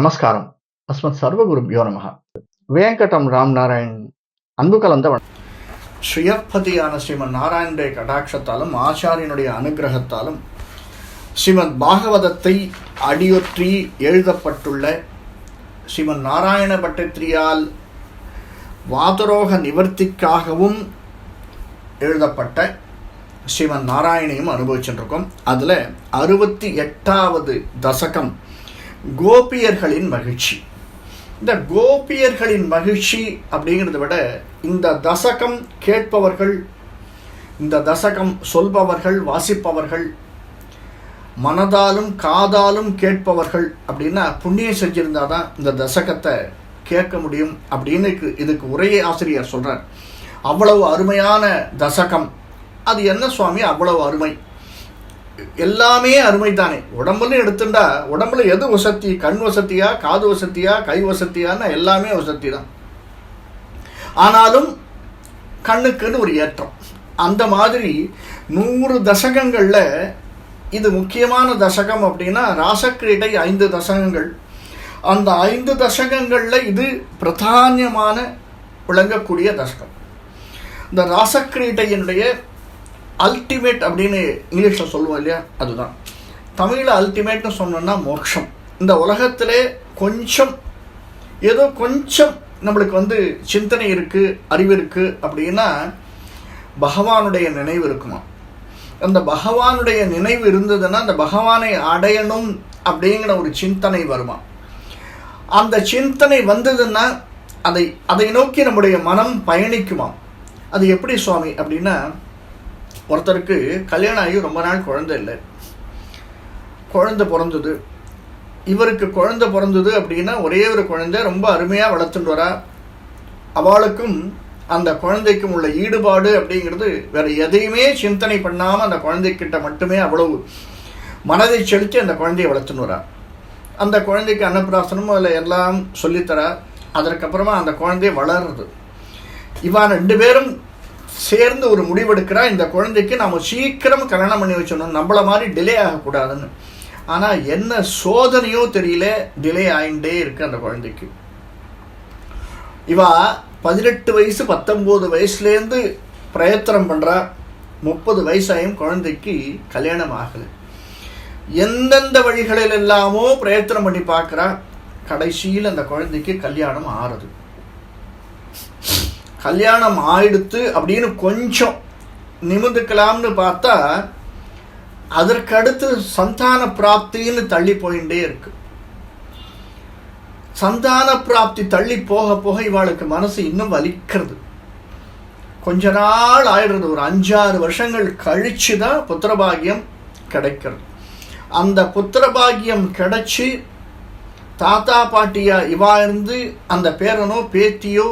நமஸ்காரம். அஸ்மத் சர்வகுருபியோ யோனமகா வேங்கடம் ராம் நாராயண் அன்பு கலந்த ஸ்ரீயப்பதியான ஸ்ரீமன் நாராயணுடைய கடாட்சத்தாலும் ஆச்சாரியனுடைய அனுகிரகத்தாலும் ஸ்ரீமத் பாகவதத்தை அடியொற்றி எழுதப்பட்டுள்ள ஸ்ரீமன் நாராயண பட்டத்திரியால் வாதரோக நிவர்த்திக்காகவும் எழுதப்பட்ட ஸ்ரீமன் நாராயணையும் அனுபவிச்சுருக்கோம் அதில் அறுபத்தி எட்டாவது தசகம் கோபியர்களின் மகிழ்ச்சி. இந்த கோபியர்களின் மகிழ்ச்சி அப்படிங்கிறத விட இந்த தசகம் கேட்பவர்கள் இந்த தசகம் சொல்பவர்கள் வாசிப்பவர்கள் மனதாலும் காதாலும் கேட்பவர்கள் அப்படின்னா புண்ணியம் செஞ்சிருந்தா தான் இந்த தசகத்தை கேட்க முடியும் அப்படின்னு இதுக்கு- உரைய ஆசிரியர் சொல்கிறார் அவ்வளவு அருமையான தசகம். அது என்ன சுவாமி? அவ்வளவு அருமை. எல்லாமே அருமை தானே உடம்புல எடுத்துட்டா உடம்புல எது வசதி? கண் வசதியா காது வசதியா கை வசதியான்னு எல்லாமே வசதி தான் ஆனாலும் கண்ணுக்குன்னு ஒரு ஏற்றம். அந்த மாதிரி நூறு தசகங்களில் இது முக்கியமான தசகம் அப்படின்னா ராசக்கிரீடை ஐந்து தசகங்கள். அந்த ஐந்து தசகங்களில் இது பிரதானியமான விளங்கக்கூடிய தசகம். இந்த ராசக்கிரீடையினுடைய அல்டிமேட் அப்படின்னு இங்கிலீஷில் சொல்லுவோம் இல்லையா? அதுதான். தமிழில் அல்டிமேட்னு சொன்னோன்னா மோட்சம். இந்த உலகத்திலே கொஞ்சம் ஏதோ கொஞ்சம் நம்மளுக்கு வந்து சிந்தனை இருக்குது அறிவு இருக்குது அப்படின்னா பகவானுடைய நினைவு இருக்குமா? அந்த பகவானுடைய நினைவு இருந்ததுன்னா அந்த பகவானை அடையணும் அப்படிங்கிற ஒரு சிந்தனை வருமா? அந்த சிந்தனை வந்ததுன்னா அதை அதை நோக்கி நம்முடைய மனம் பயணிக்குமா? அது எப்படி சுவாமி அப்படின்னா ஒருத்தருக்கு கல்யாணம் ஆகி ரொம்ப நாள் குழந்தை இல்லை. குழந்தை பிறந்தது. இவருக்கு குழந்தை பிறந்தது அப்படின்னா ஒரே ஒரு குழந்தை ரொம்ப அருமையாக வளர்த்துட்டு வரா. அவளுக்கும் அந்த குழந்தைக்கும் உள்ள ஈடுபாடு அப்படிங்கிறது வேற எதையுமே சிந்தனை பண்ணாமல் அந்த குழந்தைக்கிட்ட மட்டுமே அவ்வளவு மனதை செலுத்தி அந்த குழந்தையை வளர்த்துன்னு வரா. அந்த குழந்தைக்கு அன்னப்பிராசனமும் அதில் எல்லாம் சொல்லித்தரா. அதற்கப்புறமா அந்த குழந்தை வளர்றது இவன் ரெண்டு பேரும் சேர்ந்து ஒரு முடிவெடுக்கிறா இந்த குழந்தைக்கு நாம் சீக்கிரம் கல்யாணம் பண்ணி வச்சிடணும் நம்மள மாதிரி டிலே ஆகக்கூடாதுன்னு. ஆனால் என்ன சோதனையோ தெரியல டிலே ஆகிட்டே இருக்கு அந்த குழந்தைக்கு. இவா பதினெட்டு வயசு பத்தொம்போது வயசுலேருந்து பிரயத்தனம் பண்ணுறா முப்பது வயசாயும் குழந்தைக்கு கல்யாணம் ஆகலை. எந்தெந்த வழிகளில் எல்லாமோ பிரயத்தனம் பண்ணி பார்க்குறா. கடைசியில் அந்த குழந்தைக்கு கல்யாணம் ஆறுது. கல்யாணம் ஆயிடுத்து அப்படின்னு கொஞ்சம் நிமிந்துக்கலாம்னு பார்த்தா அதற்கு அடுத்து சந்தான பிராப்தின்னு தள்ளி போயிட்டே இருக்கு. சந்தான பிராப்தி தள்ளி போக போக இவாளுக்கு மனசு இன்னும் வலிக்கிறது. கொஞ்ச நாள் ஆயிடுறது ஒரு அஞ்சாறு வருஷங்கள் கழிச்சு தான் புத்திரபாகியம் கிடைக்கிறது. அந்த புத்திரபாகியம் கிடைச்சி தாத்தா பாட்டியா இவா இருந்து அந்த பேரனோ பேத்தியோ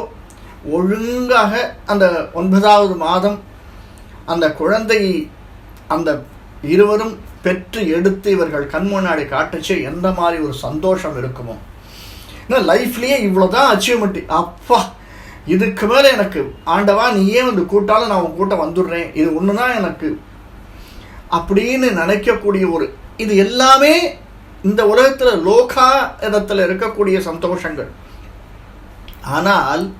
ஒழுங்காக அந்த ஒன்பதாவது மாதம் அந்த குழந்தையை அந்த இருவரும் பெற்று எடுத்து இவர்கள் கண் முன்னாடி காட்டுச்சு எந்த மாதிரி ஒரு சந்தோஷம் இருக்குமோ. ஏன்னா லைஃப்லேயே இவ்வளோதான் அச்சீவ்மெண்ட் அப்பா இதுக்கு மேலே எனக்கு ஆண்டவா நீயே வந்து கூட்டாலும் நான் உன் கூட்ட வந்துடுறேன். இது ஒன்று தான் எனக்கு. அப்படின்னு நினைக்கக்கூடிய ஒரு இது எல்லாமே இந்த உலகத்தில் லோகா இடத்துல இருக்கக்கூடிய சந்தோஷங்கள். ஆனால்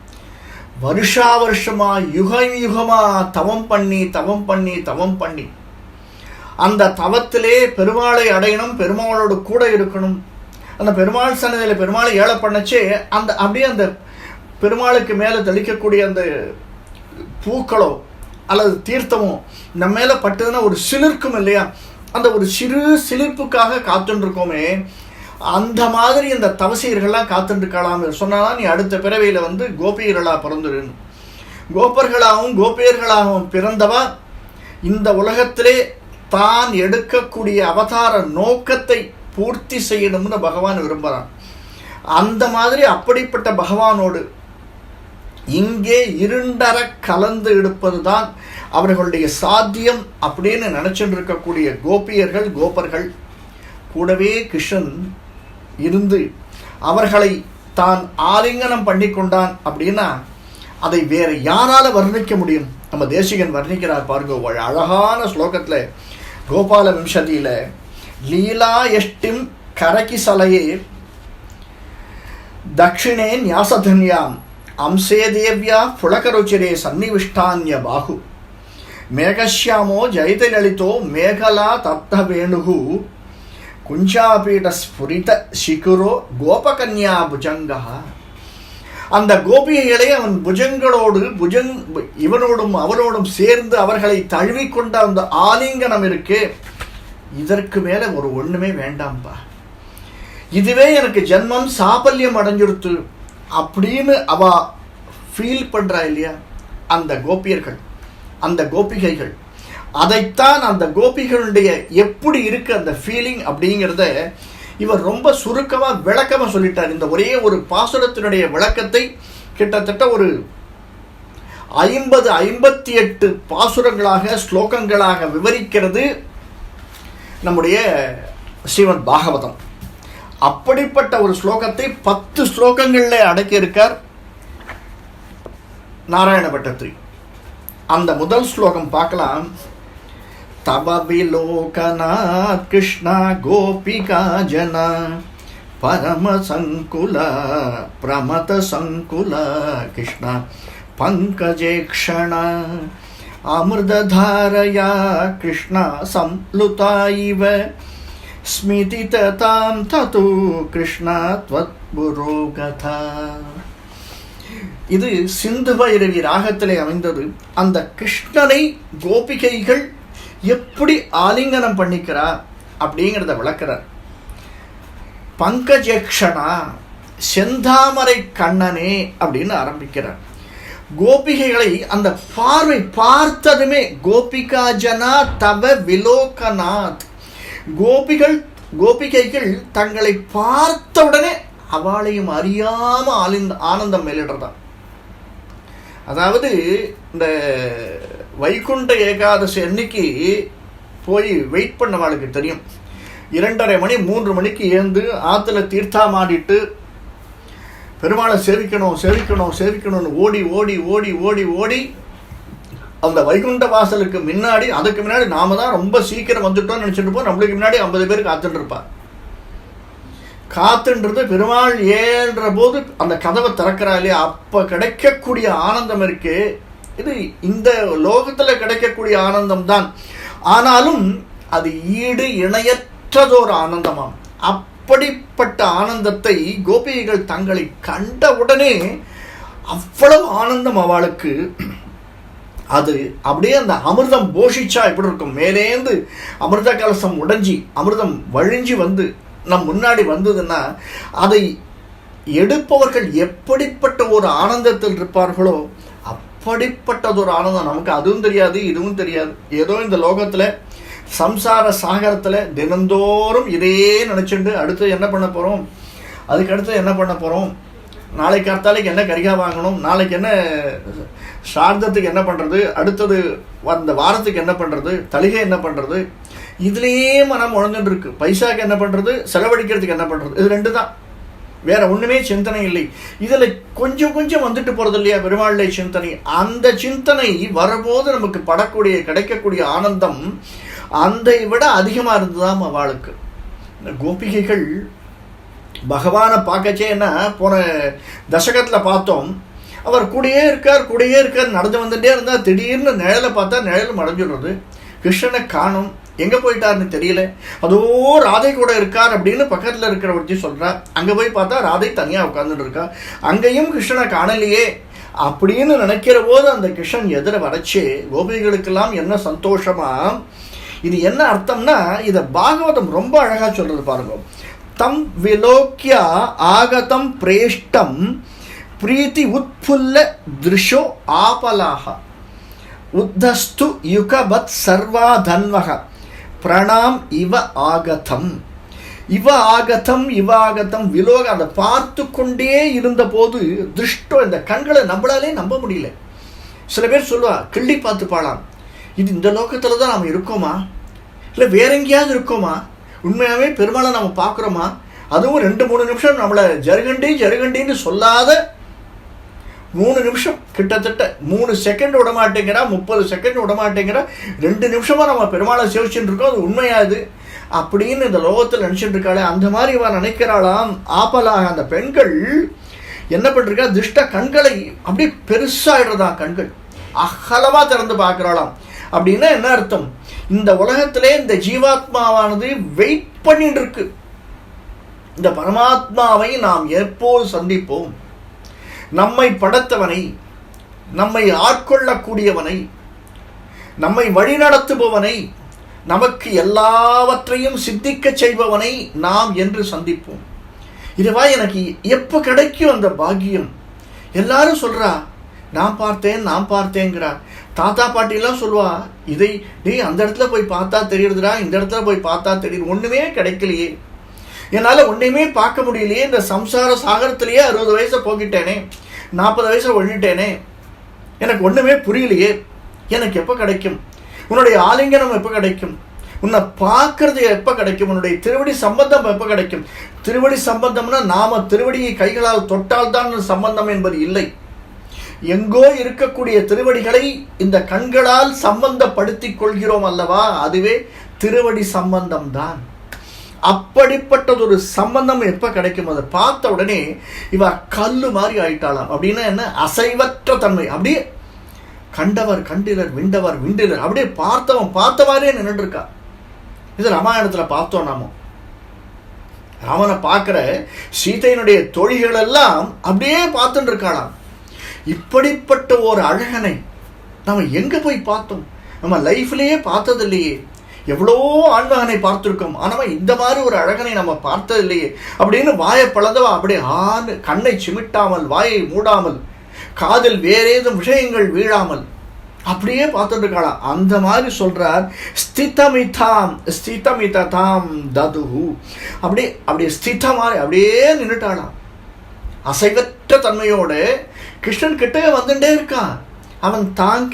வருஷா வருஷமா யுகம் யுகமா தவம் பண்ணி தவம் பண்ணி தவம் பண்ணி. அந்த தவத்திலே பெருமாளை அடையணும் பெருமாளோடு கூட இருக்கணும். அந்த பெருமாள் சன்னதியில் பெருமாளை ஏழை பண்ணச்சே அந்த அப்படியே அந்த பெருமாளுக்கு மேலே தெளிக்கக்கூடிய அந்த பூக்களோ அல்லது தீர்த்தமோ நம்ம மேலே பட்டதுன்னா ஒரு சிலிர்க்கும் இல்லையா? அந்த ஒரு சிறு சிலிர்ப்புக்காக காத்துருக்கோமே அந்த மாதிரி இந்த தவசியர்கள்லாம் காத்துட்டுருக்கலாம் சொன்னால் நீ அடுத்த பிறவியில் வந்து கோபியர்களாக பிறந்துருன்னு. கோபர்களாகவும் கோபியர்களாகவும் பிறந்தவா இந்த உலகத்திலே தான் எடுக்கக்கூடிய அவதார நோக்கத்தை பூர்த்தி செய்யணும்னு பகவான் விரும்புகிறான் அந்த மாதிரி அப்படிப்பட்ட பகவானோடு இங்கே இருண்டர கலந்து எடுப்பது தான் அவர்களுடைய சாத்தியம் அப்படின்னு நினச்சிட்டு இருக்கக்கூடிய கோபியர்கள் கோபர்கள். கூடவே கிருஷ்ணன் இருந்து அவர்களை தான் ஆலிங்கனம் பண்ணி கொண்டான் அப்படின்னா அதை வேறு யாரால் வர்ணிக்க முடியும்? நம்ம தேசிகன் வர்ணிக்கிறார் பாருங்க அழகான ஸ்லோகத்தில் கோபால விம்சதியில் லீலா எஷ்டிம் கரக்கி சலையே தட்சிணே ஞாசதன்யாம் அம்சே தேவ்யா புலகருச்சிரே சன்னிவிஷ்டான்ய பாகு மேகஷ்யாமோ ஜெயதலலிதோ மேகலா தத்த வேணுகு ஸ்புரித சிகுரோ கோபகன்யா புஜங்கா அந்த கோபிகைகளை அவன் புஜங்களோடு புஜங் இவனோடும் அவனோடும் சேர்ந்து அவர்களை தழுவிக்கொண்ட அந்த ஆலிங்கனம் இருக்கே. இதற்கு மேல ஒரு ஒண்ணுமே வேண்டாம்ப்பா இதுவே எனக்கு ஜென்மம் சாபல்யம் அடைஞ்சிருத்து அப்படின்னு அவ ஃபீல் பண்றா இல்லையா? அந்த கோபியர்கள் அந்த கோபிகைகள். அதைத்தான் அந்த கோபிகளுடைய எப்படி இருக்கு அந்த ஃபீலிங் அப்படிங்கிறத இவர் ரொம்ப சுருக்கமாக விளக்கமாக சொல்லிட்டார். இந்த ஒரே ஒரு பாசுரத்தினுடைய விளக்கத்தை கிட்டத்தட்ட ஒரு ஐம்பது ஐம்பத்தி எட்டு பாசுரங்களாக ஸ்லோகங்களாக விவரிக்கிறது நம்முடைய ஸ்ரீமத் பாகவதம். அப்படிப்பட்ட ஒரு ஸ்லோகத்தை பத்து ஸ்லோகங்களில் அடக்கியிருக்கார் நாராயண பட்டத்திரி அந்த முதல் ஸ்லோகம் பார்க்கலாம். தவ விலோகநாத் கிருஷ்ணா கோபிகா ஜன பரம சங்குல பிரமத சங்குல கிருஷ்ண பங்கஜேக்ஷண அமிர்ததாரயா கிருஷ்ணா சம்லுதா இவ ஸ்மிதிததாம் தது கிருஷ்ணா त्वत्पुरोगथा இது சிந்து பைரவி ராகத்திலே அமைந்தது அந்த கிருஷ்ணனை கோபிகைகள் எப்படி ஆலிங்கனம் பண்ணிக்கிறா அப்படிங்கிறத விளக்குறார். பங்கஜேக்ஷனா செந்தாமரை கண்ணனே அப்படின்னு ஆரம்பிக்கிறார். கோபிகைகளை அந்த பார்வை பார்த்ததுமே கோபிகா ஜனா தவ விலோகநாத். கோபிகள் கோபிகைகள் தங்களை பார்த்தவுடனே அவளையும் அறியாம ஆலிந்த ஆனந்தம் மேலிடுறதா. அதாவது இந்த வைகுண்ட ஏகாதசி அன்னைக்கு போய் வெயிட் பண்ணவாளுக்கு தெரியும். இரண்டரை மணி மூன்று மணிக்கு ஏந்து ஆற்றுல தீர்த்தாமாடிட்டு பெருமாளை சேவிக்கணும் சேவிக்கணும் சேவிக்கணும்னு ஓடி ஓடி ஓடி ஓடி ஓடி அந்த வைகுண்ட வாசலுக்கு முன்னாடி அதுக்கு முன்னாடி நாம தான் ரொம்ப சீக்கிரம் வந்துட்டோம்னு நினச்சிட்டு இருப்போம். நம்மளுக்கு முன்னாடி ஐம்பது பேர் காத்துட்டு இருப்பா. காத்துன்றது பெருமாள் ஏன்ற போது அந்த கதவை திறக்கிறா இல்லையா? அப்போ கிடைக்கக்கூடிய ஆனந்தம் இருக்குது இது இந்த லோகத்தில் கிடைக்கக்கூடிய ஆனந்தம் தான் ஆனாலும் அது ஈடு இணையற்றதோர் ஆனந்தமாம். அப்படிப்பட்ட ஆனந்தத்தை கோபிகைகள் தங்களை கண்டவுடனே அவ்வளவு ஆனந்தம் அவளுக்கு. அது அப்படியே அந்த அமிர்தம் போஷிச்சா எப்படி இருக்கும்? மேலேந்து அமிர்த கலசம் உடைஞ்சி அமிர்தம் வழிஞ்சி வந்து நம் முன்னாடி வந்ததுன்னா அதை எடுப்பவர்கள் எப்படிப்பட்ட ஒரு ஆனந்தத்தில் இருப்பார்களோ அப்படிப்பட்டது ஒரு ஆனந்தம். நமக்கு அதுவும் தெரியாது இதுவும் தெரியாது. ஏதோ இந்த லோகத்தில் சம்சார சாகரத்தில் தினந்தோறும் இதே நினச்சிண்டு அடுத்து என்ன பண்ண போகிறோம் அதுக்கு அடுத்து என்ன பண்ண போகிறோம் நாளைக்கு அடுத்தாலைக்கு என்ன கரிகா வாங்கணும்? நாளைக்கு என்ன சார்ந்தத்துக்கு என்ன பண்ணுறது அடுத்தது அந்த வாரத்துக்கு என்ன பண்ணுறது தலிகை என்ன பண்ணுறது இதுலேயே மனம் உழந்துட்டு இருக்கு பைசாக்கு என்ன பண்ணுறது செலவழிக்கிறதுக்கு என்ன பண்ணுறது இது ரெண்டு தான் வேற ஒன்றுமே சிந்தனை இல்லை. இதில் கொஞ்சம் கொஞ்சம் வந்துட்டு போகிறது இல்லையா பெருமாளை சிந்தனை? அந்த சிந்தனை வரபோது நமக்கு படக்கூடிய கிடைக்கக்கூடிய ஆனந்தம் அந்த விட அதிகமாக இருந்ததாம் அவளுக்கு. இந்த கோபிகைகள் பகவானை பார்க்கச்சே என்ன போன தசகத்தில் பார்த்தோம். அவர் கூடயே இருக்கார் கூடயே இருக்கார் நடந்து வந்துட்டே இருந்தால் திடீர்னு நிழலை பார்த்தா நிழல் மறைஞ்சிடுறது. கிருஷ்ணனை காணும் எங்கே போயிட்டாருன்னு தெரியல. அதோ ராதை கூட இருக்கார் அப்படின்னு பக்கத்தில் இருக்கிற ஒருத்தி சொல்கிறா அங்கே போய் பார்த்தா ராதை தனியாக உட்காந்துட்டு இருக்கா. அங்கேயும் கிருஷ்ணனை காணலையே. அப்படின்னு நினைக்கிற போது அந்த கிருஷ்ணன் எதிர வரைச்சே கோபிகளுக்கெல்லாம் என்ன சந்தோஷமா? இது என்ன அர்த்தம்னா இதை பாகவதம் ரொம்ப அழகாக சொல்றது பாருங்க. தம் விலோக்கியா ஆகதம் பிரேஷ்டம் பிரீத்தி உட்புல்ல திருஷோ ஆபலாக. உத்தஸ்து யுகபத் சர்வாதன்வக. பிரணாம் இவ ஆகதம். இவ ஆகதம் இவ ஆகதம். விலோக அதை பார்த்து கொண்டே இருந்தபோது திருஷ்டோ இந்த கண்களை நம்மளாலே நம்ப முடியல. சில பேர் சொல்லுவா கிள்ளி பார்த்து பாடலாம் இது இந்த லோகத்தில் தான் நாம் இருக்கோமா? இல்லை வேற எங்கேயாவது இருக்கோமா? உண்மையாகவே பெருமாளை நம்ம பார்க்குறோமா? அதுவும் ரெண்டு மூணு நிமிஷம் நம்மளை ஜருகண்டி ஜருகண்டின்னு சொல்லாத மூணு நிமிஷம். கிட்டத்தட்ட மூணு செகண்ட் விட மாட்டேங்கிறா முப்பது செகண்ட் விட மாட்டேங்கிறா. ரெண்டு நிமிஷமா நம்ம பெருமாளை சேவிச்சுட்டு இருக்கோம் அது உண்மையாது அப்படின்னு இந்த லோகத்தில் நினச்சிட்டு இருக்காளே. அந்த மாதிரி இவன் நினைக்கிறாளாம். ஆப்பலாக அந்த பெண்கள் என்ன பண்ணிருக்கா? திருஷ்ட கண்களை அப்படியே பெருசாகிடுறதா கண்கள். அகலமாக திறந்து பார்க்கறாளாம். அப்படின்னா என்ன அர்த்தம்? இந்த உலகத்திலே இந்த ஜீவாத்மாவானது வெயிட் பண்ணிட்டு இருக்கு. இந்த பரமாத்மாவை நாம் எப்போது சந்திப்போம்? நம்மை படைத்தவனை நம்மை ஆட்கொள்ளக்கூடியவனை நம்மை வழிநடத்துபவனை நமக்கு எல்லாவற்றையும் சித்திக்க செய்பவனை நாம் என்று சந்திப்போம். இதுவா எனக்கு எப்போ கிடைக்கும் அந்த பாக்கியம்? எல்லாரும் சொல்கிறா நான் பார்த்தேன் நான் பார்த்தேங்கிறா தாத்தா பாட்டிலாம் சொல்லுவா இதை டேய் அந்த இடத்துல போய் பார்த்தா தெரியுதுடா இந்த இடத்துல போய் பார்த்தா தெரியுது. ஒன்றுமே கிடைக்கலையே. என்னால் ஒன்றையுமே பார்க்க முடியலையே இந்த சம்சார சாகரத்திலேயே அறுபது வயசை போக்கிட்டேனே நாற்பது வயசை ஒழிட்டேனே. எனக்கு ஒன்றுமே புரியலையே. எனக்கு எப்போ கிடைக்கும்? உன்னுடைய ஆலிங்கனம் எப்போ கிடைக்கும்? உன்னை பார்க்கறது எப்போ கிடைக்கும்? உன்னுடைய திருவடி சம்பந்தம் எப்போ கிடைக்கும்? திருவடி சம்பந்தம்னா நாம திருவடியை கைகளால் தொட்டால்தான் சம்பந்தம் என்பது இல்லை. எங்கோ இருக்கக்கூடிய திருவடிகளை இந்த கண்களால் சம்பந்தப்படுத்திக் கொள்கிறோம் அல்லவா? அதுவே திருவடி சம்பந்தம் தான் அப்படிப்பட்டதொரு சம்பந்தம் எப்போ கிடைக்கும் அதை பார்த்த உடனே இவ கல்லு மாதிரி ஆயிட்டாளாம். அப்படின்னா என்ன? அசைவற்ற தன்மை. அப்படியே கண்டவர் கண்டிலர் விண்டவர் விண்டிலர். அப்படியே பார்த்தவன் பார்த்த மாதிரியே இது ராமாயணத்தில் பார்த்தோம் நாம. ராமனை பார்க்குற சீதையினுடைய தொழில்கள் எல்லாம் அப்படியே பார்த்துட்டு இருக்காளாம். இப்படிப்பட்ட ஒரு அழகனை நம்ம எங்கே போய் பார்த்தோம்? நம்ம லைஃப்லேயே பார்த்தது இல்லையே எவ்வளோ ஆண்மகனை பார்த்துருக்கோம். ஆனால் இந்த மாதிரி ஒரு அழகனை நம்ம பார்த்தது இல்லையே அப்படின்னு வாயை பழந்தவா அப்படியே ஆண் கண்ணை சிமிட்டாமல் வாயை மூடாமல் காதில் வேறேதும் விஷயங்கள் வீழாமல் அப்படியே பார்த்துட்டு இருக்காளா அந்த மாதிரி சொல்றார் ஸ்திதமிதாம் ஸ்திதமிதாம் ததுஹு. அப்படியே அப்படியே ஸ்தித மாதிரி அப்படியே நின்றுட்டாளாம் அசைவற்ற தன்மையோடு கிருஷ்ணன் கிட்டே வந்துட்டே இருக்கான். அவன் தான்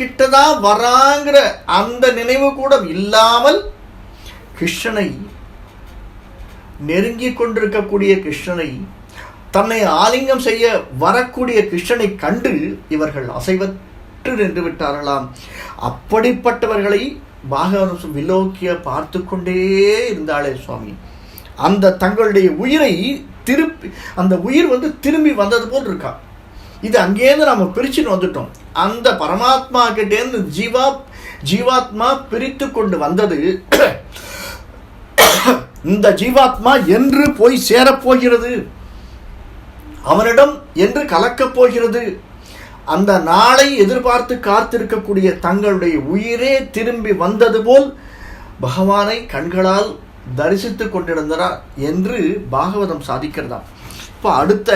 வராங்கிற அந்த நினைவு கூட இல்லாமல் கிருஷ்ணனை நெருங்கி கொண்டிருக்கக்கூடிய கிருஷ்ணனை தன்னை ஆலிங்கம் செய்ய வரக்கூடிய கிருஷ்ணனை கண்டு இவர்கள் அசைவற்று நின்று விட்டார்களாம். அப்படிப்பட்டவர்களை பாகவரசம் விலோக்கிய பார்த்து கொண்டே இருந்தாளே சுவாமி. அந்த தங்களுடைய உயிரை திருப்பி அந்த உயிர் வந்து திரும்பி வந்தது போல் இருக்கான் இது அங்கேருந்து நம்ம பிரிச்சுன்னு வந்துட்டோம். அந்த பரமாத்மா கிட்டேருந்து ஜீவா ஜீவாத்மா பிரித்து கொண்டு வந்தது. இந்த ஜீவாத்மா என்று போய் சேரப்போகிறது அவனிடம் என்று கலக்கப் போகிறது. அந்த நாளை எதிர்பார்த்து காத்திருக்கக்கூடிய தங்களுடைய உயிரே திரும்பி வந்தது போல் பகவானை கண்களால் தரிசித்துக் கொண்டிருந்தனா என்று பாகவதம் சாதிக்கிறதாம். இப்போ அடுத்த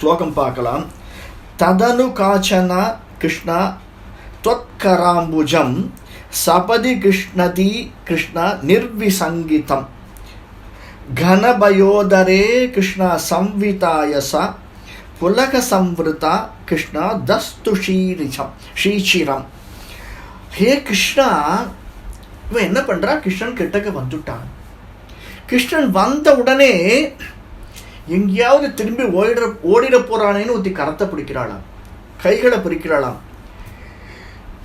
ஸ்லோகம் பார்க்கலாம் ததனு காச்சன கிருஷ்ணா త్వత్కరాంబుజం సపది కృష్ణతి కృష్ణ నిర్విసంగితం ఘనభయోదరే కృష్ణ సంవితాయస పులక సంవృత కృష్ణ దస్తుషీరిచం ஷீச்சிரம் ஹே கிருஷ்ணா இவன் என்ன பண்ணுறா கிருஷ்ணன் கிட்டக்க வந்துட்டான் கிருஷ்ணன் வந்த உடனே எங்கேயாவது திரும்பி ஓடிட ஓடிட போகிறானேன்னு ஒருத்தி கரத்தை பிடிக்கிறாளாம். கைகளை பிடிக்கிறாளாம்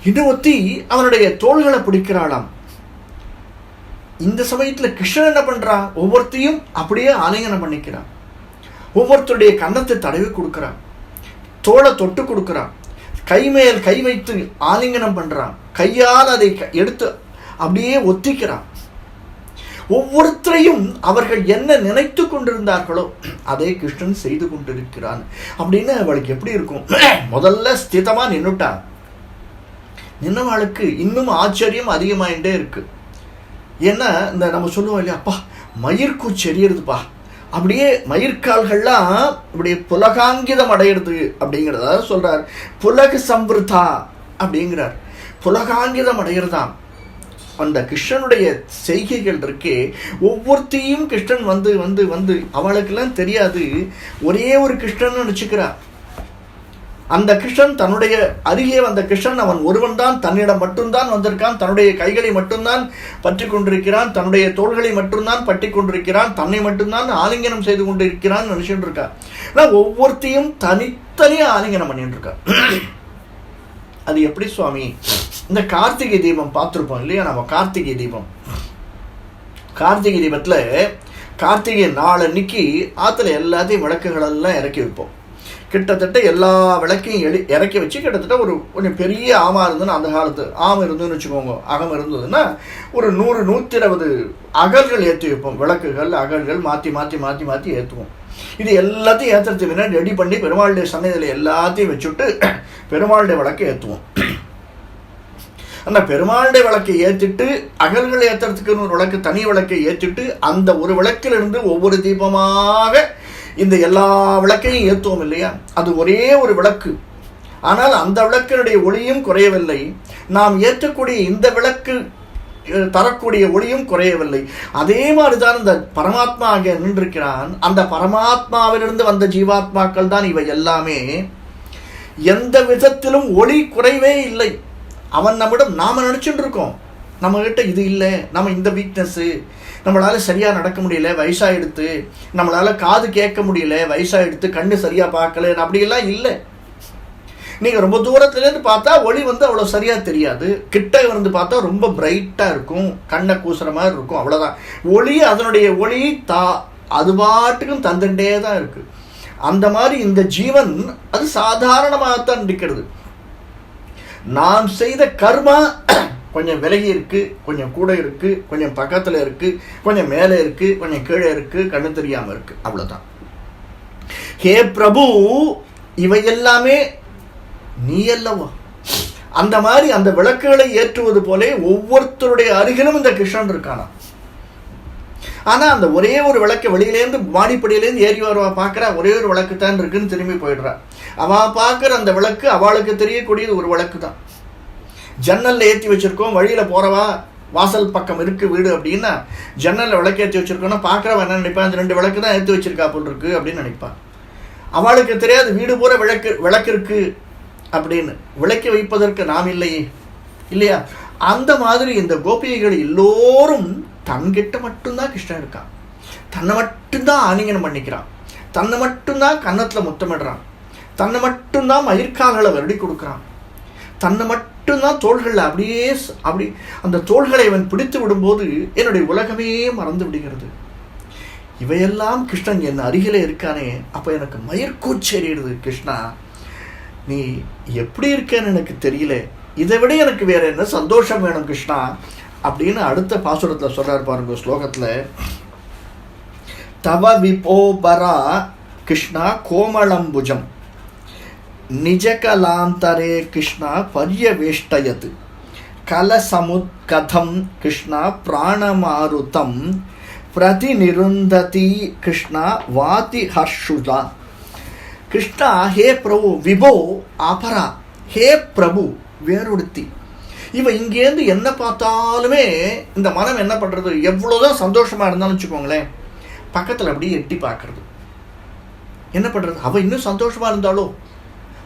இன்னும் ஒத்தி அவனுடைய தோள்களை பிடிக்கிறாளாம். இந்த சமயத்தில் கிருஷ்ணன் என்ன பண்ணுறான் ஒவ்வொருத்தையும் அப்படியே ஆலிங்கனம் பண்ணிக்கிறான். ஒவ்வொருத்தருடைய கன்னத்தை தடவி கொடுக்குறான். தோளை தொட்டு கொடுக்குறான். கை மேல் கை வைத்து ஆலிங்கனம் பண்ணுறான் கையால் அதை க- எடுத்து அப்படியே ஒத்திக்கிறான். ஒவ்வொருத்தரையும் அவர்கள் என்ன நினைத்து கொண்டிருந்தார்களோ அதே கிருஷ்ணன் செய்து கொண்டிருக்கிறான். அப்படின்னு அவளுக்கு எப்படி இருக்கும்? முதல்ல ஸ்திதமாக நின்னுட்டா. நின்னவாளுக்கு இன்னும் ஆச்சரியம் அதிகமாயிட்டே இருக்கு. ஏன்னா இந்த நம்ம சொல்லுவோம் இல்லையா? அப்பா மயிர்கூச்சி எறியறதுப்பா அப்படியே மயிர்கால்கள்லாம் இப்படியே புலகாங்கிதம் அடையிறது அப்படிங்கிறத சொல்றார். புலக சம்பிருதா அப்படிங்கிறார். புலகாங்கிதம் அடையிறதாம். அந்த கிருஷ்ணனுடைய செய்கைகள் இருக்கே ஒவ்வொருத்தையும் கிருஷ்ணன் வந்து வந்து வந்து அவளுக்கெல்லாம் தெரியாது. ஒரே ஒரு கிருஷ்ணன் நினச்சிக்கிறா. அந்த கிருஷ்ணன் தன்னுடைய அருகே வந்த கிருஷ்ணன் அவன் ஒருவன் தான் தன்னிடம் மட்டும்தான் வந்திருக்கான் தன்னுடைய கைகளை மட்டும்தான் பற்றி கொண்டிருக்கிறான் தன்னுடைய தோள்களை மட்டும்தான் பற்றி கொண்டிருக்கிறான் தன்னை மட்டும்தான் ஆலிங்கனம் செய்து கொண்டிருக்கிறான் நினைச்சுட்டு இருக்கா ஆனால் ஒவ்வொருத்தையும் தனித்தனியாக ஆலிங்கனம் பண்ணிட்டு இருக்கா அது எப்படி சுவாமி? இந்த கார்த்திகை தீபம் பார்த்துருப்போம் இல்லையா நம்ம? கார்த்திகை தீபம். கார்த்திகை தீபத்தில் கார்த்திகை நாளன்னைக்கு ஆற்றுல எல்லாத்தையும் விளக்குகளெல்லாம் இறக்கி வைப்போம். கிட்டத்தட்ட எல்லா விளக்கையும் எலி இறக்கி வச்சு கிட்டத்தட்ட ஒரு கொஞ்சம் பெரிய ஆமா இருந்ததுன்னா அந்த காலத்து ஆம் இருந்ததுன்னு வச்சுக்கோங்க. அகம் இருந்ததுன்னா ஒரு நூறு நூற்றி இருபது அகல்கள் ஏற்றி வைப்போம். விளக்குகள் அகல்கள் மாற்றி மாற்றி மாற்றி மாற்றி ஏற்றுவோம் இது எல்லாத்தையும் ஏற்றுறதுக்கு முன்னாடி ரெடி பண்ணி பெருமாளுடைய சன்னதியில் எல்லாத்தையும் வச்சுட்டு பெருமாளுடைய விளக்கை ஏற்றுவோம் அந்த பெருமாளுடைய விளக்கை ஏற்றிட்டு அகல்கள் ஏற்றுறதுக்கு ஒரு விளக்கு தனி விளக்கை ஏற்றிட்டு அந்த ஒரு விளக்கிலிருந்து ஒவ்வொரு தீபமாக இந்த எல்லா விளக்கையும் ஏற்றுவோம் இல்லையா? அது ஒரே ஒரு விளக்கு. ஆனால் அந்த விளக்கினுடைய ஒளியும் குறையவில்லை. நாம் ஏற்றக்கூடிய இந்த விளக்கு தரக்கூடிய ஒளியும் குறையவில்லை. அதே மாதிரி தான் இந்த பரமாத்மா அங்கே நின்றிருக்கிறான். அந்த பரமாத்மாவிலிருந்து வந்த ஜீவாத்மாக்கள் தான் இவை எல்லாமே. எந்த விதத்திலும் ஒளி குறைவே இல்லை. அவன் நம்மிடம் நாம் நினச்சிட்டு இருக்கோம் நம்மக்கிட்ட இது இல்லை நம்ம இந்த வீக்னஸ்ஸு நம்மளால் சரியாக நடக்க முடியல வயசாக எடுத்து. நம்மளால் காது கேட்க முடியல வயசாயிடுத்து கண்ணு சரியாக பார்க்கல அப்படியெல்லாம் இல்லை. நீங்கள் ரொம்ப தூரத்துலேருந்து பார்த்தா ஒளி வந்து அவ்வளோ சரியாக தெரியாது. கிட்ட இருந்து பார்த்தா ரொம்ப பிரைட்டாக இருக்கும். கண்ணை கூசுற மாதிரி இருக்கும் அவ்வளோதான் ஒளி அதனுடைய ஒளி தா அது பாட்டுக்கும் தந்துட்டே தான் இருக்குது அந்த மாதிரி இந்த ஜீவன் அது சாதாரணமாகத்தான் இருக்கிறது. நாம் செய்த கர்மா கொஞ்சம் விலகி இருக்குது கொஞ்சம் கூட இருக்கு கொஞ்சம் பக்கத்தில் இருக்குது கொஞ்சம் மேலே இருக்குது கொஞ்சம் கீழே இருக்குது கண்ணு தெரியாமல் இருக்குது அவ்வளோதான் ஹே பிரபு இவை எல்லாமே நீ அல்லவா? அந்த மாதிரி அந்த விளக்குகளை ஏற்றுவது போலே ஒவ்வொருத்தருடைய அருகிலும் இந்த கிருஷ்ணன் இருக்கானா ஆனால் அந்த ஒரே ஒரு விளக்கு வெளியிலேருந்து மாடிப்படியிலேருந்து ஏறி வருவா பார்க்கறா ஒரே ஒரு விளக்கு தான் இருக்குன்னு திரும்பி போயிடுறா. அவன் பார்க்குற அந்த விளக்கு அவளுக்கு தெரியக்கூடியது ஒரு விளக்கு தான் ஜன்னலில் ஏற்றி வச்சிருக்கோம் வழியில் போகிறவா வாசல் பக்கம் இருக்குது வீடு அப்படின்னா ஜன்னலில் விளக்கு ஏற்றி வச்சுருக்கோன்னா பார்க்குறவன் என்ன நினைப்பான் அந்த ரெண்டு விளக்கு தான் ஏற்றி வச்சிருக்கா போல் இருக்குது அப்படின்னு நினைப்பான் அவளுக்கு தெரியாது வீடு பூரா விளக்கு விளக்கு இருக்குது அப்படின்னு. விளக்கி வைப்பதற்கு நாம் இல்லையே. இல்லையா? அந்த மாதிரி இந்த கோபிகைகள் எல்லோரும் தன்கிட்ட மட்டும்தான் கிருஷ்ணன் இருக்கான். தன்னை மட்டும்தான் ஆலிங்கனம் பண்ணிக்கிறான். தன்னை மட்டும்தான் கன்னத்தில் முத்தமிடுறான். தன்னை மட்டும்தான் மயிர்கால்களை வருடி கொடுக்குறான். தன்னை மட்டும்தான் தோள்களில் அப்படியே அப்படி அந்த தோள்களை அவன் பிடித்து விடும்போது என்னுடைய உலகமே மறந்து விடுகிறது. இவையெல்லாம் கிருஷ்ணன் என் அருகிலே இருக்கானே அப்போ எனக்கு மயிர்கூச்செறிடுது கிருஷ்ணா. நீ எப்படி இருக்கேன்னு எனக்கு தெரியல. இதை விட எனக்கு வேற என்ன சந்தோஷம் வேணும் கிருஷ்ணா? அப்படின்னு அடுத்த பாசுரத்தில் சொல்கிறார் பாருங்க ஸ்லோகத்தில். தவ விபோபரா கிருஷ்ணா கோமளம்புஜம். நிஜகலாந்தரே கிருஷ்ணா பர்யவேஷ்டயத் கலசமுத்கதம் கிருஷ்ணா பிராணமாருதம் பிரதிநிருந்ததி கிருஷ்ணா வாதி ஹர்ஷுதா கிருஷ்ணா ஹே பிரபு விபோ அபரா. ஹே பிரபு வேறுடுத்தி இவன் இங்கேருந்து என்ன பார்த்தாலுமே இந்த மனம் என்ன பண்ணுறது எவ்வளோதான் சந்தோஷமாக இருந்தாலும் வச்சுக்கோங்களேன் பக்கத்தில் அப்படியே எட்டி பார்க்கறது. என்ன பண்ணுறது அவள் இன்னும் சந்தோஷமாக இருந்தாலோ?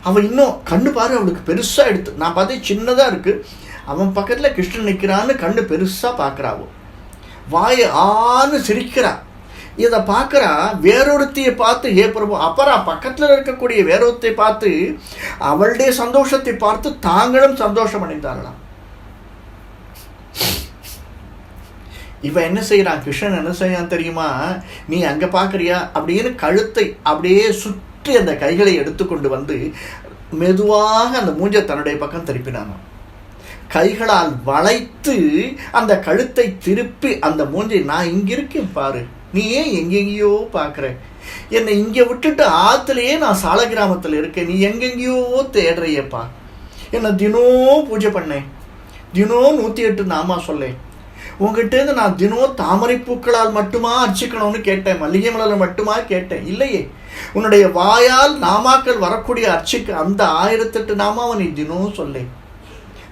அவள் இன்னும் கண்ணு பாரு அவளுக்கு பெருசாக எடுத்து நான் பார்த்தே சின்னதாக இருக்குது அவன் பக்கத்தில் கிருஷ்ணன் நிற்கிறான்னு கண்ணு பெருசாக பார்க்குறாவோ? வாயை ஆன்னு சிரிக்கிறா. இதை பார்க்குறா வேறொருத்தியை பார்த்து ஏ பிரபு அப்புறம் பக்கத்தில் இருக்கக்கூடிய வேறொருத்தை பார்த்து அவளுடைய சந்தோஷத்தை பார்த்து தாங்களும் சந்தோஷம் அடைந்தார்களாம். இவன் என்ன செய்கிறான் கிருஷ்ணன் என்ன செய்யறான் தெரியுமா? நீ அங்கே பார்க்குறியா அப்படின்னு கழுத்தை அப்படியே சுற்றி அந்த கைகளை எடுத்துக்கொண்டு வந்து மெதுவாக அந்த மூஞ்ச தன்னுடைய பக்கம் திருப்பினாங்க கைகளால் வளைத்து அந்த கழுத்தை திருப்பி அந்த மூஞ்சை நான் இங்கே இருக்கேன் பாரு. நீ ஏன் எங்கெங்கேயோ பார்க்குற என்னை இங்கே விட்டுட்டு ஆற்றுலையே நான் சால கிராமத்தில் இருக்கேன். நீ எங்கெங்கேயோ தேடுறையப்பா. என்னை தினம் பூஜை பண்ணேன். தினம் நூற்றி எட்டு நாமா சொல்லேன். உங்ககிட்டேருந்து நான் தினம் தாமரை பூக்களால் மட்டுமா அர்ச்சிக்கணும்னு கேட்டேன் மல்லிகை மலர் மட்டுமா கேட்டேன் இல்லையே. உன்னுடைய வாயால் நாமாக்கள் வரக்கூடிய அர்ச்சிக்கு அந்த ஆயிரத்தெட்டு நாமாவை நீ தினம் சொல்லேன்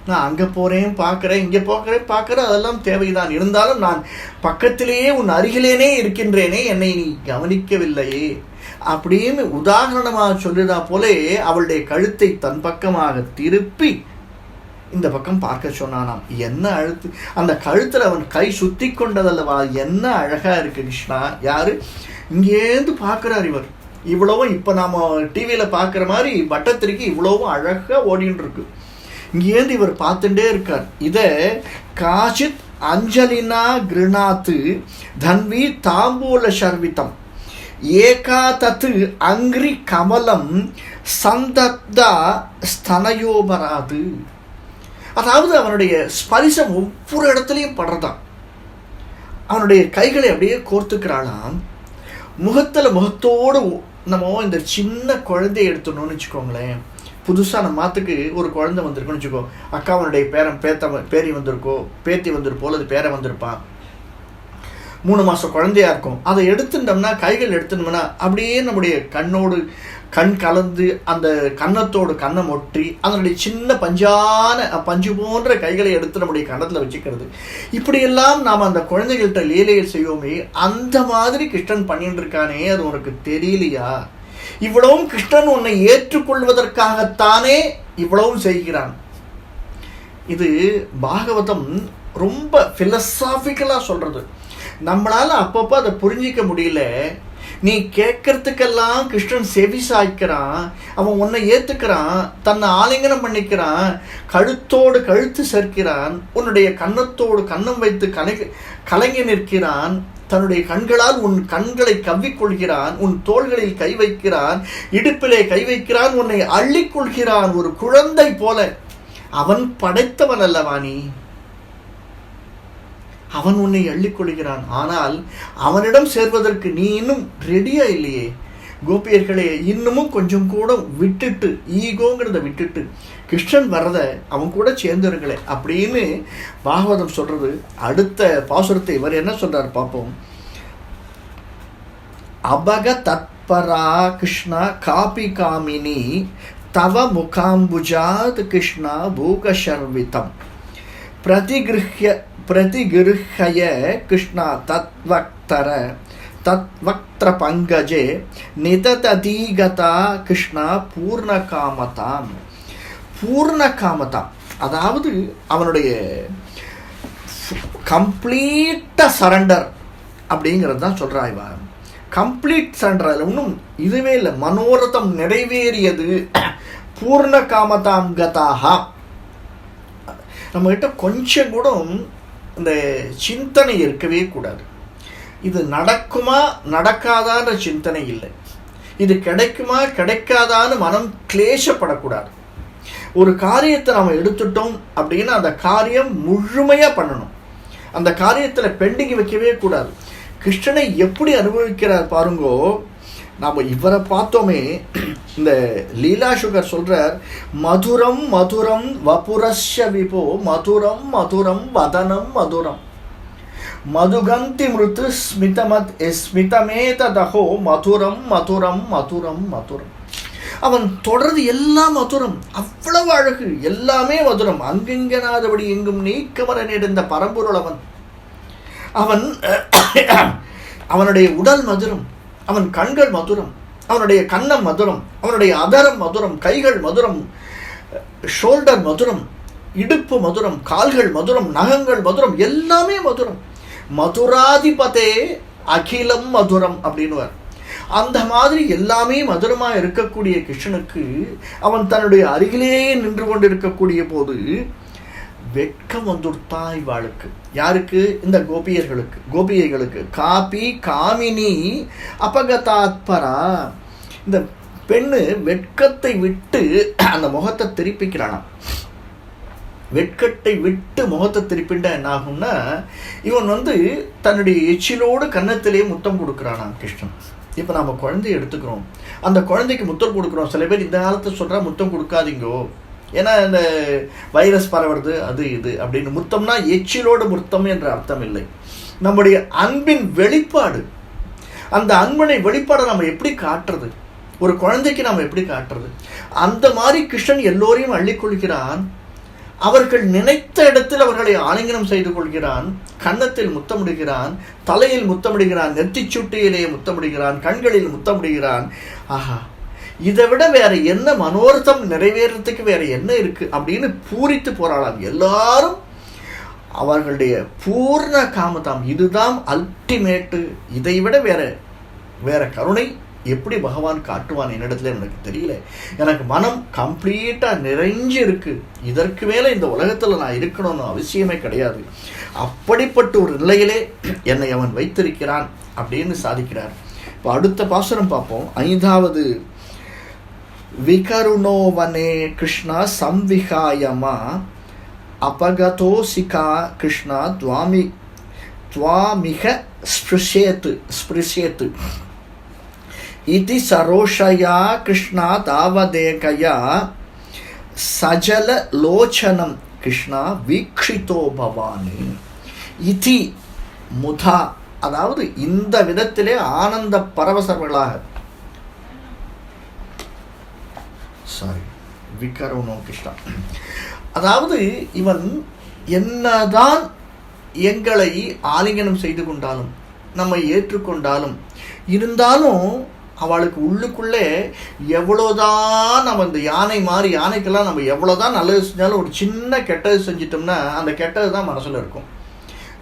நான் அங்கே போகிறேன் பார்க்குறேன் இங்கே போகிறேன் பார்க்குறேன் அதெல்லாம் தேவைதான். இருந்தாலும் நான் பக்கத்திலேயே உன் அருகிலேனே இருக்கின்றேனே என்னை நீ கவனிக்கவில்லையே. அப்படின்னு உதாரணமாக சொல்லுதா போலே அவளுடைய கழுத்தை தன் பக்கமாக திருப்பி இந்த பக்கம் பார்க்க சொன்னானாம். என்ன அழுத்து அந்த கழுத்தில் அவன் கை சுத்தி கொண்டதல்லவா? என்ன அழகாக இருக்கு கிருஷ்ணா? யாரு? இங்கேருந்து பார்க்குறார் இவர். இவ்வளவும் இப்போ நாம் டிவியில் பார்க்குற மாதிரி வட்டத்திற்கு இவ்வளவும் அழகாக ஓடின்னு இருக்கு இங்கேருந்து இவர் பார்த்துட்டே இருக்கார். இதை காசித் அஞ்சலினா கிருணாத்து தன்வி தாம்பூல சர்வித்தம். ஏகா தத்து அங்கிரி கமலம் சந்தப்தா ஸ்தனயோபராது. அதாவது அவனுடைய ஸ்பரிசம் ஒவ்வொரு இடத்துலையும் படுறதான். அவனுடைய கைகளை அப்படியே கோர்த்துக்கிறாளாம். முகத்தில் முகத்தோடு நம்ம இந்த சின்ன குழந்தைய எடுத்துடணும்னு வச்சுக்கோங்களேன். புதுசாக நம்ம மாத்துக்கு ஒரு குழந்தை வந்திருக்குன்னு வச்சுக்கோ. அக்காவனுடைய பேரன் பேத்த பேரி வந்திருக்கோ பேத்தி வந்திருப்போ அல்லது பேரை வந்திருப்பான் மூணு மாதம் குழந்தையாக இருக்கும். அதை எடுத்துட்டோம்னா கைகள் எடுத்துட்டோம்னா அப்படியே நம்முடைய கண்ணோடு கண் கலந்து அந்த கன்னத்தோடு கண்ணம் ஒட்டி அதனுடைய சின்ன பஞ்சான பஞ்சு போன்ற கைகளை எடுத்து நம்முடைய கன்னத்தில் வச்சுக்கிறது. இப்படியெல்லாம் நாம் அந்த குழந்தைகள்கிட்ட லீலையை செய்வோமே அந்த மாதிரி கிருஷ்ணன் பண்ணிட்டு இருக்கானே அது உனக்கு தெரியலையா? இவ்வளவும் கிருஷ்ணன் உன்னை ஏற்றுக்கொள்வதற்காகத்தானே இவ்வளவும் செய்கிறான். இது பாகவதம் ரொம்ப ஃபிலசாபிக்கலாக சொல்கிறது நம்மளால் அப்பப்போ அதை புரிஞ்சிக்க முடியல. நீ கேட்கறதுக்கெல்லாம் கிருஷ்ணன் செவி சாய்க்கிறான். அவன் உன்னை ஏற்றுக்கிறான் தன்னை ஆலிங்கனம் பண்ணிக்கிறான். கழுத்தோடு கழுத்து சேர்க்கிறான். உன்னுடைய கன்னத்தோடு கன்னம் வைத்து கலை கலங்கி நிற்கிறான். தன்னுடைய கண்களால் உன் கண்களை கவ்விக்கொள்கிறான். உன் தோள்களில் கை வைக்கிறான். இடுப்பிலே கை வைக்கிறான். உன்னை அள்ளிக்கொள்கிறான் ஒரு குழந்தை போல. அவன் படைத்தவன் அல்லவா நீ? அவன் உன்னை அள்ளிக்கொள்கிறான். ஆனால் அவனிடம் சேர்வதற்கு நீ இன்னும் ரெடியா இல்லையே. கோபியர்களே இன்னமும் கொஞ்சம் கூட விட்டுட்டு ஈகோங்கிறத விட்டுட்டு கிருஷ்ணன் வர்றத அவன் கூட சேர்ந்துருங்களே அப்படின்னு பாகவதம் சொல்றது. அடுத்த பாசுரத்தை இவர் என்ன சொல்றார் பார்ப்போம். அபக தத்பரா கிருஷ்ணா காபி காமினி தவ முகாம்புஜாத் கிருஷ்ணா பூகசர்விதம் பிரதிகிருஹ்ய பிரதிகிருஹய கிருஷ்ணா தத்வக்தர தத்வக்திர பங்கஜே நிதததீகதா கிருஷ்ணா பூர்ணகாமதாம். பூர்ணகாமதாம். அதாவது அவனுடைய கம்ப்ளீட்டாக சரண்டர் அப்படிங்கிறது தான் சொல்கிறா இவன் கம்ப்ளீட் சரண்டர் அதில் ஒன்றும் இதுவே இல்லை. மனோரதம் நிறைவேறியது. பூர்ண காமதாம் கதாகா நம்மகிட்ட கொஞ்சம் கூட இந்த சிந்தனை இருக்கவே கூடாது. இது நடக்குமா நடக்காதான்ற சிந்தனை இல்லை. இது கிடைக்குமா கிடைக்காதான்னு மனம் கிளேசப்படக்கூடாது. ஒரு காரியத்தை நம்ம எடுத்துட்டோம் அப்படின்னா அந்த காரியம் முழுமையாக பண்ணணும். அந்த காரியத்தில் பெண்டிங் வைக்கவே கூடாது. கிருஷ்ணனை எப்படி அனுபவிக்கிறார் பாருங்கோ நாம் இவரை பார்த்தோமே இந்த லீலா சுகர் சொல்றார் மதுரம் மதுரம் வபுரஸ்ய விபோ மதுரம் மதுரம் வதனம் மதுரம். மதுகந்தி மிருத்து ஸ்மிதமத் ஸ்மிதமேததகோ மதுரம் மதுரம் மதுரம் மதுரம். அவன் தொடர்ந்து எல்லாம் மதுரம் அவ்வளவு அழகு எல்லாமே மதுரம். அங்கெங்கனாதபடி எங்கும் நீக்கமர நேர்ந்த பரம்பொருள் அவன். அவன் அவனுடைய உடல் மதுரம். அவன் கண்கள் மதுரம் அவனுடைய கன்னம் மதுரம் அவனுடைய அதரம் மதுரம் கைகள் மதுரம் ஷோல்டர் மதுரம் இடுப்பு மதுரம் கால்கள் மதுரம் நகங்கள் மதுரம் எல்லாமே மதுரம். மதுராதிபதே அகிலம் மதுரம் அப்படின்னுவார். அந்த மாதிரி எல்லாமே மதுரமாக இருக்கக்கூடிய கிருஷ்ணனுக்கு அவன் தன்னுடைய அருகிலேயே நின்று கொண்டு இருக்கக்கூடிய போது வெட்கம் வந்துடுத்தா இவாளுக்கு யாருக்கு? இந்த கோபியர்களுக்கு. கோபியர்களுக்கு காபி காமினி அபகதாத்பரா. இந்த பெண்ணு வெட்கத்தை விட்டு அந்த முகத்தை திருப்பிக்கிறானாம் வெட்கத்தை விட்டு முகத்தை திருப்பிண்டா என்ன ஆகும்னா இவன் வந்து தன்னுடைய எச்சிலோடு கன்னத்திலேயே முத்தம் கொடுக்குறானாம் கிருஷ்ணன். இப்போ நம்ம குழந்தைய எடுத்துக்கிறோம். அந்த குழந்தைக்கு முத்தம் கொடுக்குறோம். சில பேர் இந்த காலத்தை சொல்கிறா முத்தம் கொடுக்காதீங்கோ. ஏன்னா இந்த வைரஸ் பரவுறது அது இது அப்படின்னு முத்தம்னா எச்சிலோடு முத்தம் என்ற அர்த்தம் இல்லை. நம்முடைய அன்பின் வெளிப்பாடு. அந்த அன்பனை வெளிப்பாடை நம்ம எப்படி காட்டுறது? ஒரு குழந்தைக்கு நாம் எப்படி காட்டுறது? அந்த மாதிரி கிருஷ்ணன் எல்லோரையும் அள்ளிக்கொள்கிறான் அவர்கள் நினைத்த இடத்தில் அவர்களை ஆலிங்கனம் செய்து கொள்கிறான். கன்னத்தில் முத்தமிடுகிறான். தலையில் முத்தமிடுகிறான். நெத்திச்சுட்டியிலேயே முத்தமிடுகிறான். கண்களில் முத்தமிடுகிறான். ஆஹா இதை விட வேற என்ன மனோரத்தம் நிறைவேறதுக்கு வேற என்ன இருக்கு அப்படின்னு பூரித்து போராடலாம் எல்லாரும். அவர்களுடைய பூர்ண காமதாம். இதுதான் அல்டிமேட்டு இதை விட வேற வேற கருணை எப்படி பகவான் காட்டுவான் என்னிடத்துல எனக்கு தெரியல. எனக்கு மனம் கம்ப்ளீட்டாக நிறைஞ்சு இருக்கு. இதற்கு மேலே இந்த உலகத்தில் நான் இருக்கணும்னு அவசியமே கிடையாது. அப்படிப்பட்ட ஒரு நிலையிலே என்னை அவன் வைத்திருக்கிறான் அப்படின்னு சாதிக்கிறார். இப்போ அடுத்த பாசுரம் பார்ப்போம். ஐந்தாவது விகருணோவனே கிருஷ்ணா சம்விகாயமா அபகதோசிகா கிருஷ்ணா துவாமி துவாமிக ஸ்பிருஷேத்து ஸ்பிருஷேத்து இது சரோஷயா கிருஷ்ணா தாவதேகயா சஜல லோச்சனம் கிருஷ்ணா வீக்ஷிதோ பவானி இதி முதா அதாவது இந்த விதத்திலே ஆனந்த பரவசர்களாக சாரி விகருணோ கிருஷ்ணா அதாவது இவன் என்னதான் எங்களை ஆலிங்கனம் செய்து கொண்டாலும் நம்மை ஏற்றுக்கொண்டாலும் இருந்தாலும் அவளுக்கு உள்ளுக்குள்ளே எவ்வளோதான் நம்ம இந்த யானை மாதிரி யானைக்கெல்லாம் நம்ம எவ்வளோதான் நல்லது செஞ்சாலும் ஒரு சின்ன கெட்டது செஞ்சிட்டோம்னா அந்த கெட்டது தான் மனசில் இருக்கும்.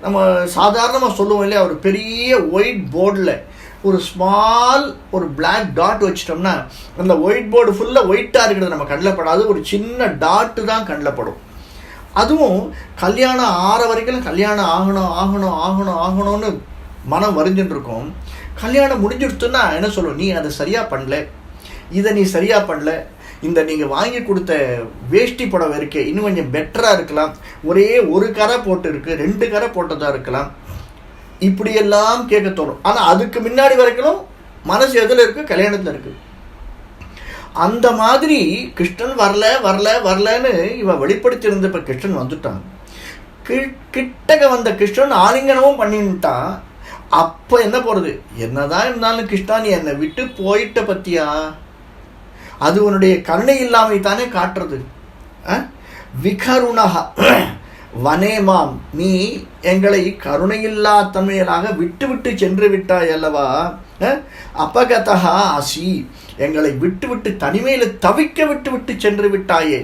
நம்ம சாதாரணமாக சொல்லுவோம் இல்லையா ஒரு பெரிய ஒயிட் போர்டில் ஒரு ஸ்மால் ஒரு பிளாக் டாட் வச்சிட்டோம்னா அந்த ஒயிட் போர்டு ஃபுல்லாக ஒயிட்டாக இருக்கிறது நம்ம கண்ணில் படாது. ஒரு சின்ன டாட்டு தான் கண்ணில் படும். அதுவும் கல்யாணம் ஆற வரைக்கும் கல்யாணம் ஆகணும் ஆகணும் ஆகணும் ஆகணும்னு மனம் வரிஞ்சுட்டு கல்யாணம் முடிஞ்சிடுத்துன்னா என்ன சொல்லும் நீ அதை சரியாக பண்ணல. இதை நீ சரியாக பண்ணல. இந்த நீங்கள் வாங்கி கொடுத்த வேஷ்டி புடவை இருக்கே இன்னும் கொஞ்சம் பெட்டராக இருக்கலாம். ஒரே ஒரு கரை போட்டு இருக்கு ரெண்டு கரை போட்டதாக இருக்கலாம். இப்படியெல்லாம் கேட்க தோணும். ஆனால் அதுக்கு முன்னாடி வரைக்கும் மனசு எதில் இருக்குது கல்யாணத்தில் இருக்குது அந்த மாதிரி கிருஷ்ணன் வரல வரல வரலன்னு இவன் வெளிப்படுத்தி இப்போ கிருஷ்ணன் வந்துட்டான். கி கிட்டக வந்த கிருஷ்ணன் ஆலிங்கனமும் பண்ணிட்டான். அப்போ என்ன போகிறது என்னதான் இருந்தாலும் கிருஷ்ணா நீ என்னை விட்டு போயிட்ட பத்தியா? அது உன்னுடைய கருணை இல்லாமை தானே காட்டுறது விகருணகா வனேமாம் நீ எங்களை கருணையில்லா தன்மையலாக விட்டு விட்டு சென்று விட்டாய் அல்லவா? அபகதா அசி எங்களை விட்டு விட்டு தனிமையில் தவிக்க விட்டு விட்டு சென்று விட்டாயே.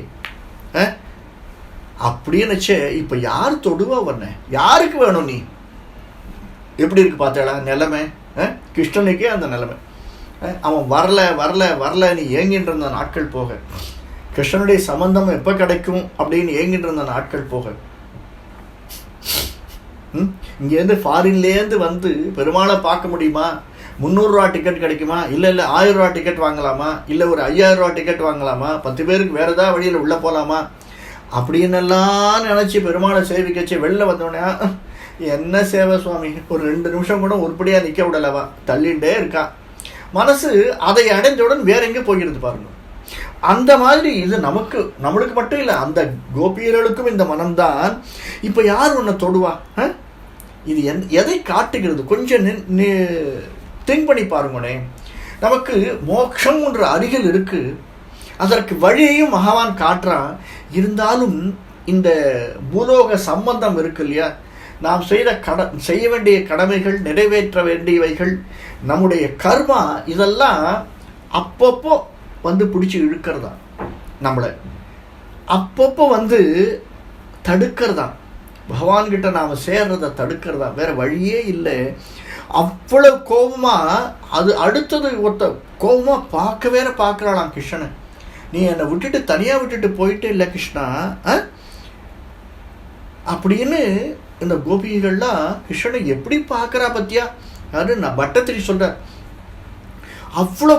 அப்படின்னுச்சே இப்போ யார் தொடுவா உன்னை? யாருக்கு வேணும் நீ? எப்படி இருக்கு பார்த்தேடா நிலைமை? கிருஷ்ணனுக்கே அந்த நிலைமை. அவன் வரல வரல வரல நீ ஏங்கின்ற இருந்த நாட்கள் போக. கிருஷ்ணனுடைய சம்பந்தம் எப்போ கிடைக்கும் அப்படின்னு ஏங்கின்ற இருந்த நாட்கள் போக. இங்கேருந்து ஃபாரின்லேருந்து வந்து பெருமாளை பார்க்க முடியுமா? முந்நூறுரூவா டிக்கெட் கிடைக்குமா? இல்லை இல்லை ஆயிரம் ரூபா டிக்கெட் வாங்கலாமா? இல்லை ஒரு ஐயாயிரம் ரூபா டிக்கெட் வாங்கலாமா? பத்து பேருக்கு வேறு ஏதாவது வழியில் உள்ளே போகலாமா? அப்படின்னெல்லாம் நினச்சி பெருமாளை சேவிக்கச்சு வெளில வந்தோடனே என்ன சேவை சுவாமி? ஒரு ரெண்டு நிமிஷம் கூட உருப்படியாக நிற்க விடலவா? தள்ளிகிட்டே இருக்கா. மனசு அதை அடைஞ்சவுடன் வேற எங்கே போகிறது பாருங்கள் அந்த மாதிரி இது நமக்கு நம்மளுக்கு மட்டும் இல்லை அந்த கோபியர்களுக்கும் இந்த மனம்தான். இப்போ யார் உன்னை தொடுவா? இது எந் எதை காட்டுகிறது? கொஞ்சம் திங்க் பண்ணி பாருங்களே நமக்கு மோட்சம் ஒன்று அருகில் இருக்கு. அதற்கு வழியையும் மகவான் காட்டுறான். இருந்தாலும் இந்த பூலோக சம்பந்தம் இருக்கு இல்லையா? நாம் செய்த கட செய்ய வேண்டிய கடமைகள் நிறைவேற்ற வேண்டியவைகள் நம்முடைய கர்மா இதெல்லாம் அப்பப்போ வந்து பிடிச்சி இழுக்கிறதா? நம்மளை. அப்பப்போ வந்து தடுக்கிறதா? பகவான்கிட்ட நாம் சேர்றதை தடுக்கிறதா? வேற வழியே இல்லை. அவ்வளவு கோபமாக அது அடுத்தது ஒருத்த கோபமாக பார்க்க வேற பார்க்குறாளாம் கிருஷ்ணனை. நீ என்னை விட்டுட்டு தனியாக விட்டுட்டு போயிட்டே இல்லை கிருஷ்ணா அப்படின்னு இந்த கோபிகள்லாம் கிருஷ்ணனை எப்படி பார்க்குறா பத்தியா? அது நான் பட்டத்திரி சொல்கிறேன் அவ்வளோ